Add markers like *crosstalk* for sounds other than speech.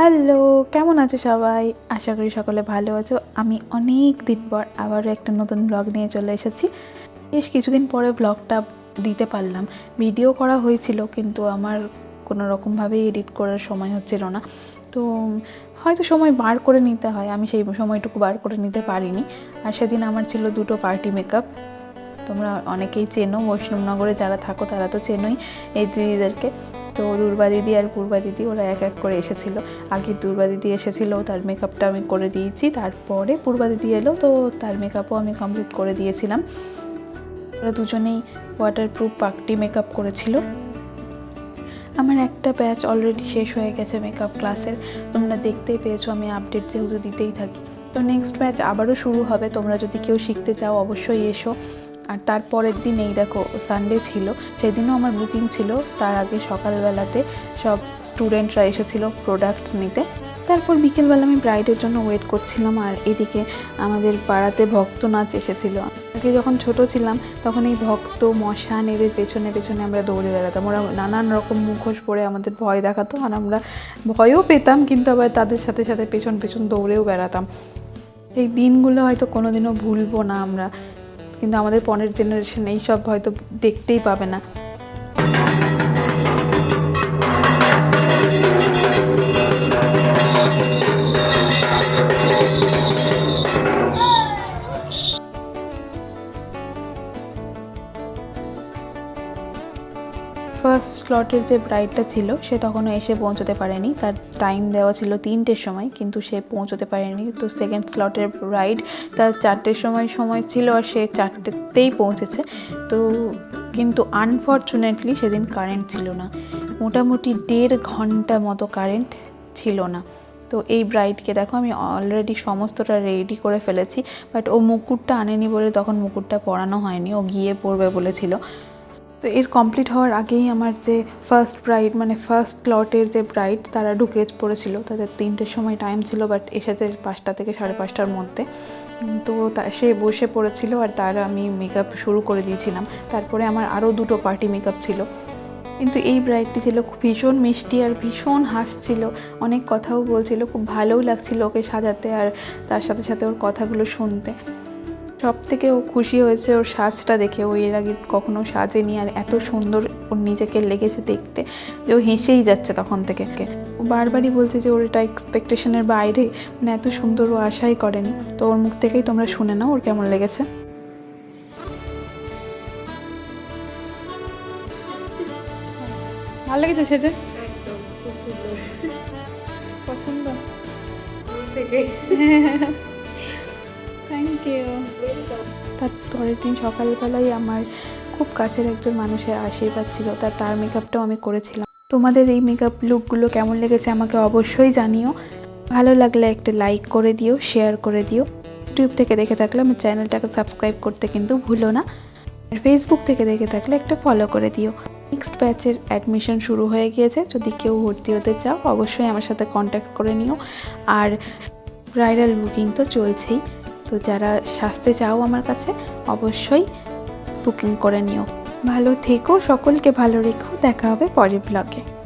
Hello, কেমন আছো সবাই? আশা করি সকলে ভালো আছো। আমি অনেক দিন পর আবারও একটা নতুন ব্লগ নিয়ে চলে এসেছি। বেশ কিছুদিন পরে ব্লগটা দিতে পারলাম। ভিডিও করা হয়েছিল, কিন্তু আমার কোনো রকমভাবেই এডিট করার সময় হচ্ছিল না। তো, হয়তো সময় বার করে নিতে হয়। আমি সেই সময়টুকু বার করে নিতে পারিনি। আর সেদিন আমার ছিল দুটো পার্টি মেকআপ তোমরা অনেকেই চেনো, বৈষ্ণবনগরে যারা থাকো তারা তো চেনোই এই দিদিদেরকে। তো দুর্বা দিদি আর পূর্বা দিদি ওরা এক এক করে এসেছিল। আগে দুর্বা দিদি এসেছিল, তার মেকআপটা আমি করে দিয়েছি, তারপরে পূর্বা দিদি এলো, তো তার মেকআপও আমি কমপ্লিট করে দিয়েছিলাম। ওরা দুজনেই ওয়াটারপ্রুফ পাকটি মেকআপ করেছিল। আমার একটা ব্যাচ অলরেডি শেষ হয়ে গেছে মেকআপ ক্লাসের তোমরা দেখতেই পেয়েছ, আমি আপডেট যেহেতু দিতেই থাকি। তো নেক্সট ব্যাচ আবারও শুরু হবে। তোমরা যদি কেউ শিখতে চাও, অবশ্যই এসো। আর তারপরের দিন এই দেখো সানডে ছিল, সেদিনও আমার বুকিং ছিল, তার আগে সকালবেলাতে সব স্টুডেন্টরা এসেছিল প্রোডাক্টস নিতে। তারপর বিকেলবেলা আমি ব্রাইডের জন্য ওয়েট করছিলাম, আর এদিকে আমাদের পাড়াতে ভক্ত নাচ এসেছিল। আগে যখন ছোট ছিলাম, তখন এই ভক্ত মশান এদের পেছনে পেছনে আমরা দৌড়ে বেড়াতাম। ওরা নানান রকম মুখোশ পরে আমাদের ভয় দেখাতো, আর আমরা ভয়ও পেতাম, কিন্তু আবার তাদের সাথে সাথে পেছন পেছন দৌড়েও বেড়াতাম। এই দিনগুলো হয়তো কোনোদিনও ভুলবো না আমরা। কিন্তু আমাদের পরের জেনারেশন এইসব হয়তো দেখতেই পাবে না। ফার্স্ট স্লটের যে ব্রাইডটা ছিল, সে তখনও এসে পৌঁছতে পারেনি। তার টাইম দেওয়া ছিল তিনটের সময়, কিন্তু সে পৌঁছতে পারেনি। তো সেকেন্ড স্লটের ব্রাইড তার চারটের সময় সময় ছিল আর সে চারটেতেই পৌঁছেছে। তো কিন্তু আনফর্চুনেটলি সেদিন কারেন্ট ছিল না। মোটামুটি দেড় ঘণ্টা মতো কারেন্ট ছিল না। তো এই ব্রাইডকে দেখো, আমি অলরেডি সমস্তটা রেডি করে ফেলেছি বাট ও মুকুটটা আনেনি বলে তখন মুকুটটা পরানো হয়নি। ও গিয়ে পরবে বলেছিল। তো এর কমপ্লিট হওয়ার আগেই আমার যে ফার্স্ট ব্রাইড মানে ফার্স্ট লটের যে ব্রাইড তারা ঢুকে পড়েছিল। তাদের তিনটের সময় টাইম ছিল বাট এসেছে পাঁচটা থেকে সাড়ে পাঁচটার মধ্যে। তো সে বসে পড়েছিল আর তার আমি মেকআপ শুরু করে দিয়েছিলাম। তারপরে আমার আরও দুটো পার্টি মেকআপ ছিল। কিন্তু এই ব্রাইডটি ছিল ভীষণ মিষ্টি আর ভীষণ হাসছিল। অনেক কথাও বলছিল, খুব ভালোও লাগছিল ওকে সাজাতে আর তার সাথে সাথে ওর কথাগুলো শুনতে। সব থেকে ও খুশি হয়েছে ওর সাজটা দেখে। ও এর আগে কখনো সাজেনি আর এত সুন্দর ওর নিজেকে লেগেছে দেখতে যে ও হেসেই যাচ্ছে তখন থেকে। ও বারবারই বলছে যে ওর এটা এক্সপেকটেশনের বাইরে মানে এত সুন্দর ও আশাই করেনি। তো ওর মুখ থেকেই তোমরা শুনে নাও ওর কেমন লেগেছে। ভালো লেগেছে সেজে? পছন্দ? থ্যাংক ইউ *laughs* তার পরের দিন সকালবেলায় আমার খুব কাছের একজন মানুষের আশীর্বাদ ছিল, তার তার মেকআপটাও আমি করেছিলাম। তোমাদের এই মেকআপ লুকগুলো কেমন লেগেছে আমাকে অবশ্যই জানিও। ভালো লাগলে একটা লাইক করে দিও শেয়ার করে দিও। ইউটিউব থেকে দেখে থাকলে আমার চ্যানেলটাকে সাবস্ক্রাইব করতে কিন্তু ভুলো না। আর ফেসবুক থেকে দেখে থাকলে একটা ফলো করে দিও। নেক্সট ব্যাচের অ্যাডমিশন শুরু হয়ে গিয়েছে, যদি কেউ ভর্তি হতে চাও, অবশ্যই আমার সাথে কন্ট্যাক্ট করে নিও। আর ব্রাইডাল বুকিং তো চলছেই। তো যারা সাজতে চাও আমার কাছে, অবশ্যই বুকিং করে নিও। ভালো থেকো, সকলকে ভালো রেখো। দেখা হবে পরের ব্লগে